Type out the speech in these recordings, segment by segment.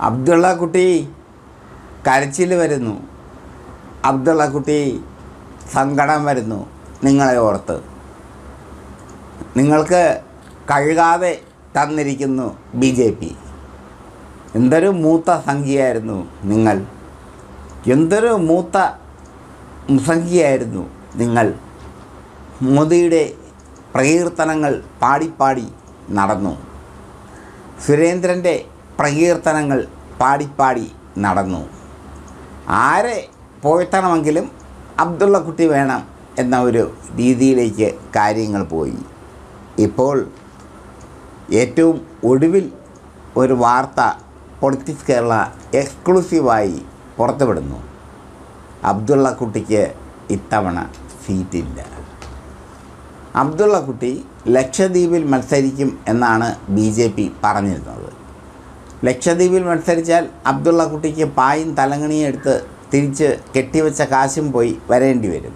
അബ്ദുള്ള കുട്ടി കരച്ചിൽ വരുന്നു. അബ്ദുള്ള കുട്ടി സങ്കടം വരുന്നു. നിങ്ങളെ ഓർത്ത്. നിങ്ങൾക്ക് കഴുകാതെ തന്നിരിക്കുന്നു ബി ജെ പി. എന്തൊരു മൂത്ത സംഖ്യയായിരുന്നു നിങ്ങൾ. എന്തൊരു മൂത്ത സംഖ്യയായിരുന്നു നിങ്ങൾ. മോദിയുടെ പ്രകീർത്തനങ്ങൾ പാടിപ്പാടി നടന്നു. സുരേന്ദ്രന്റെ പ്രകീർത്തനങ്ങൾ പാടിപ്പാടി നടന്നു. ആരെ പോഴ്ത്തണമെങ്കിലും അബ്ദുള്ള കുട്ടി വേണം എന്ന ഒരു രീതിയിലേക്ക് കാര്യങ്ങൾ പോയി. ഇപ്പോൾ ഏറ്റവും ഒടുവിൽ ഒരു വാർത്ത പൊളിറ്റിക്സ് കേരള എക്സ്ക്ലൂസീവായി പുറത്തുവിടുന്നു. അബ്ദുള്ള കുട്ടിക്ക് ഇത്തവണ സീറ്റില്ല. അബ്ദുള്ള കുട്ടി ലക്ഷദ്വീപിൽ മത്സരിക്കും എന്നാണ് ബി ജെ പി പറഞ്ഞിരുന്നത്. ലക്ഷദ്വീപിൽ മത്സരിച്ചാൽ അബ്ദുള്ള കുട്ടിക്ക് പായും തലങ്ങണിയും എടുത്ത് തിരിച്ച് കെട്ടിവെച്ച കാശും പോയി വരേണ്ടി വരും.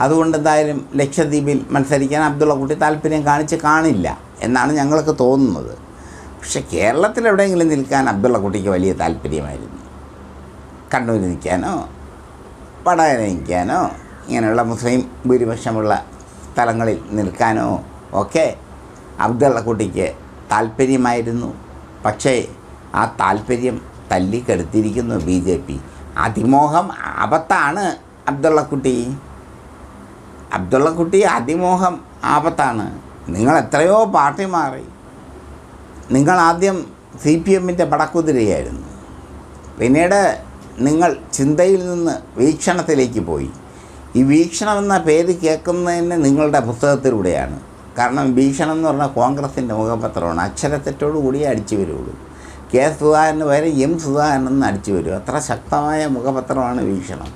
അതുകൊണ്ട് എന്തായാലും ലക്ഷദ്വീപിൽ മത്സരിക്കാൻ അബ്ദുള്ള കുട്ടി താല്പര്യം കാണിച്ച് കാണില്ല എന്നാണ് ഞങ്ങൾക്ക് തോന്നുന്നത്. പക്ഷെ കേരളത്തിൽ എവിടെയെങ്കിലും നിൽക്കാൻ അബ്ദുള്ള കുട്ടിക്ക് വലിയ താല്പര്യമായിരുന്നു. കണ്ണൂർ നിൽക്കാനോ വടകര നിൽക്കാനോ ഇങ്ങനെയുള്ള മുസ്ലിം ഭൂരിപക്ഷമുള്ള സ്ഥലങ്ങളിൽ നിൽക്കാനോ ഒക്കെ അബ്ദുള്ള കുട്ടിക്ക് താല്പര്യമായിരുന്നു. പക്ഷേ ആ താല്പര്യം തല്ലിക്കെടുത്തിരിക്കുന്നു ബി ജെ പി. അതിമോഹം ആപത്താണ് അബ്ദുള്ളക്കുട്ടി. അബ്ദുള്ളക്കുട്ടി അതിമോഹം ആപത്താണ്. നിങ്ങൾ എത്രയോ പാർട്ടി മാറി. നിങ്ങൾ ആദ്യം സി പി എമ്മിന്റെ പടക്കുതിരയായിരുന്നു. പിന്നീട് നിങ്ങൾ ചിന്തയിൽ നിന്ന് വീക്ഷണത്തിലേക്ക് പോയി. ഈ വീക്ഷണം എന്ന പേര് കേൾക്കുന്നതിന് നിങ്ങളുടെ പുസ്തകത്തിലൂടെയാണ്. കാരണം ഭീഷണം എന്ന് പറഞ്ഞാൽ കോൺഗ്രസിന്റെ മുഖപത്രമാണ്. അക്ഷരത്തെറ്റോടു കൂടിയേ അടിച്ചു വരുള്ളൂ. കെ സുധാകരന് പകരം എം സുധാകരൻ എന്ന് അടിച്ചു വരും അത്ര ശക്തമായ മുഖപത്രമാണ് വീക്ഷണം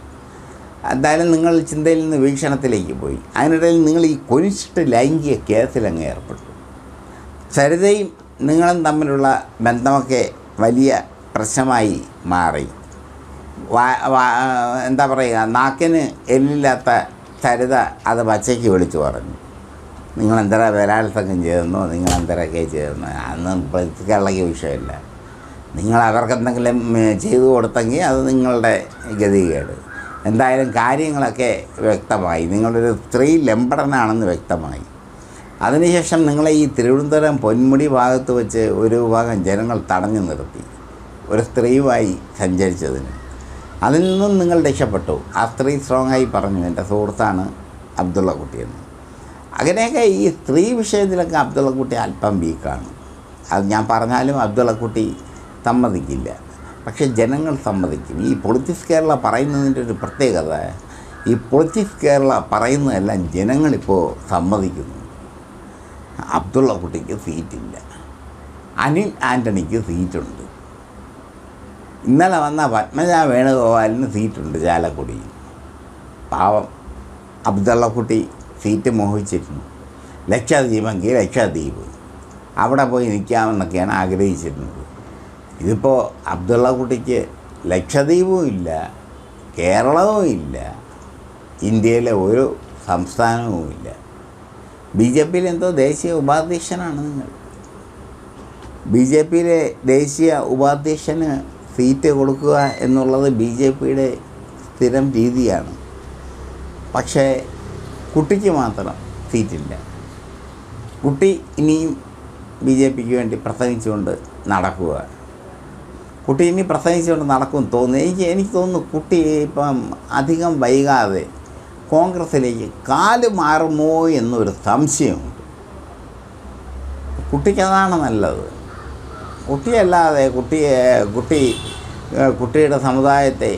എന്തായാലും നിങ്ങൾ ചിന്തയിൽ നിന്ന് വീക്ഷണത്തിലേക്ക് പോയി. അതിനിടയിൽ നിങ്ങൾ ഈ കൊലിച്ചിട്ട് ലൈംഗിക കേസിലങ്ങ് ഏർപ്പെട്ടു. സരിതയും നിങ്ങളും തമ്മിലുള്ള ബന്ധമൊക്കെ വലിയ പ്രശ്നമായി മാറി. എന്താ പറയുക നാക്കിന് എല്ലില്ലാത്ത സരിത അത് പച്ചയ്ക്ക് വിളിച്ചു പറഞ്ഞു. നിങ്ങൾ എന്തരാ ബലാത്സംഗം ചെയ്തെന്നോ നിങ്ങൾ എന്തരൊക്കെ ചെയ്തെന്നോ അതൊന്നും കേരളയ്ക്ക് വിഷയമില്ല. നിങ്ങൾ അവർക്ക് എന്തെങ്കിലും ഉം, ചെയ്തു കൊടുത്തെങ്കിൽ അത് നിങ്ങളുടെ ഗതികേട്. എന്തായാലും കാര്യങ്ങളൊക്കെ വ്യക്തമായി. നിങ്ങളൊരു സ്ത്രീ ലംബടനാണെന്ന് വ്യക്തമായി. അതിനുശേഷം നിങ്ങളെ ഈ തിരുവനന്തപുരം പൊന്മുടി ഭാഗത്ത് വെച്ച് ഒരു വിഭാഗം ജനങ്ങൾ തടഞ്ഞു നിർത്തി. ഒരു സ്ത്രീയുമായി സഞ്ചരിച്ചതിന്. അതിൽ നിന്നും നിങ്ങൾ രക്ഷപ്പെട്ടു. ആ സ്ത്രീ സ്ട്രോങ് ആയി പറഞ്ഞു എന്റെ സുഹൃത്താണ് അബ്ദുള്ള കുട്ടിയെന്ന്. അങ്ങനെയൊക്കെ ഈ സ്ത്രീ വിഷയത്തിലൊക്കെ അബ്ദുള്ളക്കുട്ടി അല്പം വീക്കാണ്. അത് ഞാൻ പറഞ്ഞാലും അബ്ദുള്ളക്കുട്ടി സമ്മതിക്കില്ല. പക്ഷേ ജനങ്ങൾ സമ്മതിക്കും. ഈ പൊളിറ്റിക്സ് കേരള പറയുന്നതിന്റെ ഒരു പ്രത്യേകത ഈ പൊളിറ്റിക്സ് കേരള പറയുന്നതെല്ലാം ജനങ്ങളിപ്പോൾ സമ്മതിക്കുന്നു. അബ്ദുള്ള കുട്ടിക്ക് സീറ്റില്ല. അനിൽ ആന്റണിക്ക് സീറ്റുണ്ട്. ഇന്നലെ വന്ന പത്മജ വേണുഗോപാലിന് സീറ്റുണ്ട് ചാലക്കുടിയിൽ. പാവം അബ്ദുള്ള കുട്ടി സീറ്റ് മോഹിച്ചിരുന്നു. ലക്ഷദ്വീപെങ്കിൽ ലക്ഷദ്വീപ് അവിടെ പോയി നിൽക്കാമെന്നൊക്കെയാണ് ആഗ്രഹിച്ചിരുന്നത്. ഇതിപ്പോൾ അബ്ദുള്ള കുട്ടിക്ക് ലക്ഷദ്വീപും ഇല്ല കേരളവും ഇല്ല ഇന്ത്യയിലെ ഒരു സംസ്ഥാനവും ഇല്ല. ബി ജെ പിയിൽ എന്തോ ദേശീയ ഉപാധ്യക്ഷനാണ് നിങ്ങൾ. ബി ജെ പിയിലെ ദേശീയ ഉപാധ്യക്ഷന് സീറ്റ് കൊടുക്കുക എന്നുള്ളത് ബി ജെ പിയുടെ സ്ഥിരം രീതിയാണ്. പക്ഷേ കുട്ടിക്ക് മാത്രം സീറ്റില്ല. കുട്ടി ഇനിയും ബി ജെ പിക്ക് വേണ്ടി പ്രസംഗിച്ചുകൊണ്ട് നടക്കുക. കുട്ടി ഇനി പ്രസംഗിച്ചുകൊണ്ട് നടക്കും തോന്നുന്നു. എനിക്ക് എനിക്ക് തോന്നുന്നു കുട്ടി ഇപ്പം അധികം വൈകാതെ കോൺഗ്രസ്സിലേക്ക് കാൽ മാറുമോ എന്നൊരു സംശയമുണ്ട്. കുട്ടിക്കതാണ് നല്ലത്. കുട്ടിയല്ലാതെ കുട്ടിയെ കുട്ടി കുട്ടിയുടെ സമുദായത്തെ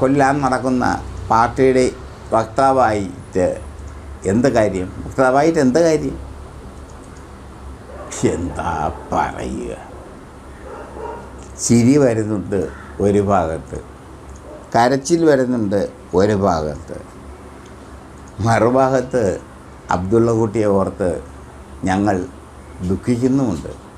കൊല്ലാൻ നടക്കുന്ന പാർട്ടിയുടെ വക്താവായിട്ട് എന്ത് കാര്യം? വക്താവായിട്ട് എന്ത് കാര്യം? എന്താ പറയുക? ചിരി വരുന്നുണ്ട് ഒരു ഭാഗത്ത്. കരച്ചിൽ വരുന്നുണ്ട് ഒരു ഭാഗത്ത്. മറുഭാഗത്ത് അബ്ദുള്ള കുട്ടിയെ ഓർത്ത് ഞങ്ങൾ ദുഃഖിക്കുന്നുമുണ്ട്.